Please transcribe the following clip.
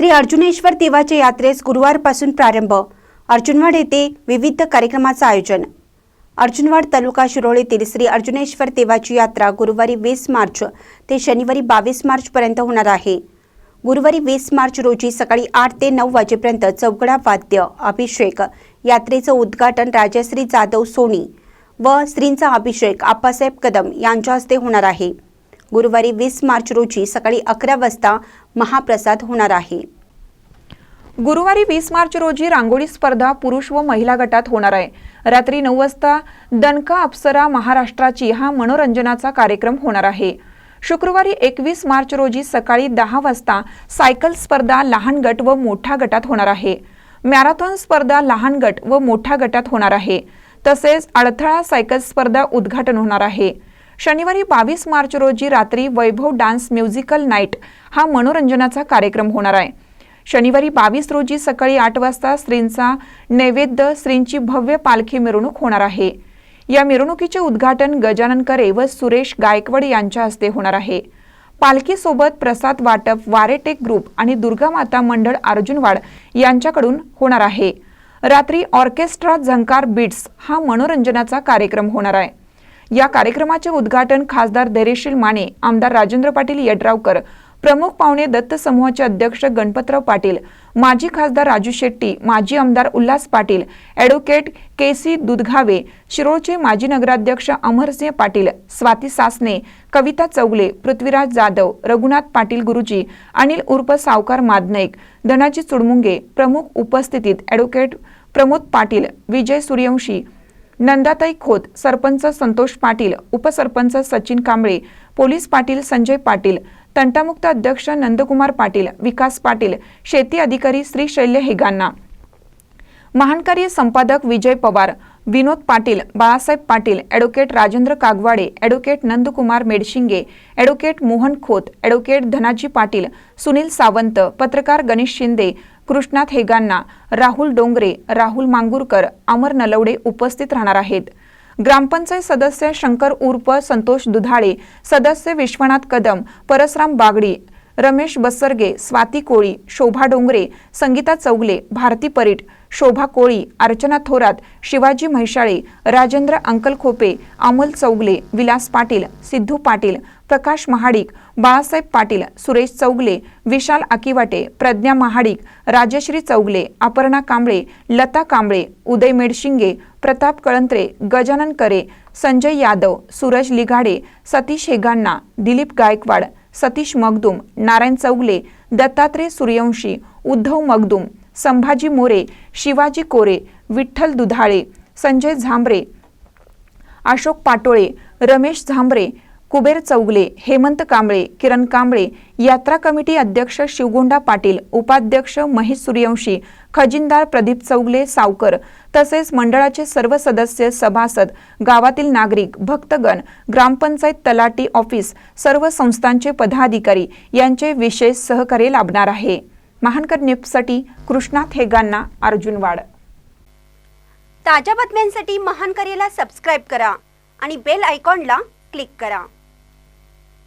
श्री अर्जुनेश्वर देवाच्या यात्रेस गुरुवारपासून प्रारंभ. अर्जुनवाड येथे विविध कार्यक्रमाचं आयोजन. अर्जुनवाड तालुका शिरोळीतील श्री अर्जुनेश्वर देवाची यात्रा गुरुवारी वीस मार्च ते शनिवारी बावीस मार्चपर्यंत होणार आहे. गुरुवारी वीस मार्च रोजी सकाळी आठ ते नऊ वाजेपर्यंत चौघडा वाद्य अभिषेक यात्रेचं उद्घाटन राजश्री जाधव सोनी व श्रींचा अभिषेक आप्पासाहेब कदम यांच्या हस्ते होणार आहे. गुरुवारी वीस मार्च रोजी सकाळी अकरा वाजता महाप्रसाद होणार आहे. गुरुवारी वीस मार्च रोजी रांगोळी स्पर्धा पुरुष व महिला गटात होणार आहे. रात्री नऊ वाजता दणका अप्सरा महाराष्ट्राची हा मनोरंजनाचा कार्यक्रम होणार आहे. शुक्रवारी एकवीस मार्च रोजी सकाळी दहा वाजता सायकल स्पर्धा लहान गट व मोठ्या गटात होणार आहे. मॅरेथॉन स्पर्धा लहान गट व मोठ्या गटात होणार आहे. तसेच अडथळा सायकल स्पर्धा उद्घाटन होणार आहे. शनिवारी बावीस मार्च रोजी रात्री वैभव डान्स म्युझिकल नाईट हा मनोरंजनाचा कार्यक्रम होणार आहे. शनिवारी बावीस रोजी सकाळी आठ वाजता श्रींचा नैवेद्य श्रींची भव्य पालखी मिरवणूक होणार आहे. या मिरवणुकीचे उद्घाटन गजानन करे व सुरेश गायकवाड यांच्या हस्ते होणार आहे. पालखीसोबत प्रसाद वाटप वारेटेक ग्रुप आणि दुर्गा माता मंडळ अर्जुनवाड यांच्याकडून होणार आहे. रात्री ऑर्केस्ट्रा झंकार बीट्स हा मनोरंजनाचा कार्यक्रम होणार आहे. या कार्यक्रमाचे उद्घाटन खासदार धैर्यशील माने आमदार राजेंद्र पाटील यड्रावकर प्रमुख पाहुणे दत्त समूहाचे अध्यक्ष गणपतराव पाटील माजी खासदार राजू शेट्टी माजी आमदार Ulhas Patil advocate K C Dudhgave शिरोळचे माजी नगराध्यक्ष अमरसिंह पाटील स्वाती सासने कविता चौगले पृथ्वीराज जाधव रघुनाथ पाटील गुरुजी अनिल उर्फ सावकार मादनाईक धनाजी चुडमुंगे प्रमुख उपस्थितीत ॲडव्होकेट प्रमोद पाटील विजय सूर्यवंशी नंदाताई खोत सरपंच संतोष पाटील उपसरपंच सचिन कांबळे पोलीस पाटील संजय पाटील तंटामुक्त अध्यक्ष नंदकुमार पाटील विकास पाटील शेती अधिकारी श्री शैल्य हेगांना. महानकार्य संपादक Vijay Pawar Vinod Patil Balasaheb Patil advocate Rajendra Kagwade advocate Nandkumar Medshinge advocate Mohan Khot advocate Dhanaji Patil Sunil Sawant पत्रकार गणेश शिंदे कृष्णात हेगांना राहुल डोंगरे राहुल मांगूरकर अमर नलवडे उपस्थित राहणार आहेत. ग्रामपंचायत सदस्य शंकर उर्फ संतोष दुधाळे सदस्य विश्वनाथ कदम परसराम बागडी रमेश बसरगे स्वाती कोळी शोभा डोंगरे संगीता चौगले भारती परीट शोभा कोळी अर्चना थोरात शिवाजी म्हैशाळे राजेंद्र अंकल खोपे अमोल चौगले विलास पाटील सिद्धू पाटील प्रकाश महाडिक बाळासाहेब पाटील सुरेश चौगले विशाल आकिवाटे प्रज्ञा महाडिक राजश्री चौगले अपर्णा कांबळे लता कांबळे उदय मेडशिंगे प्रताप कळंत्रे गजानन करे संजय यादव सूरज लिघाडे सतीश हेगांना दिलीप गायकवाड सतीश मगदुम नारायण चौगले दत्तात्रय सूर्यवंशी उद्धव मगदुम संभाजी मोरे शिवाजी कोरे विठ्ठल दुधाळे संजय झांबरे अशोक पाटोळे रमेश झांबरे कुबेर चौगले हेमंत कांबळे किरण कांबळे यात्रा कमिटी अध्यक्ष शिवगोंडा पाटील उपाध्यक्ष महेश सूर्यवंशी खजिनदार प्रदीप चौगले सावकर तसेच मंडळाचे सर्व सदस्य सभासद गावातील नागरिक भक्तगण ग्रामपंचायत तलाटी ऑफिस सर्व संस्थांचे पदाधिकारी यांचे विशेष सहकार्य लाभणार आहे. महानकर न्यूजसाठी कृष्णात हेगांना अर्जुनवाड ताज्या बातम्यांसाठी महानकरेला सबस्क्राईब करा आणि बेल आयकॉनला क्लिक करा.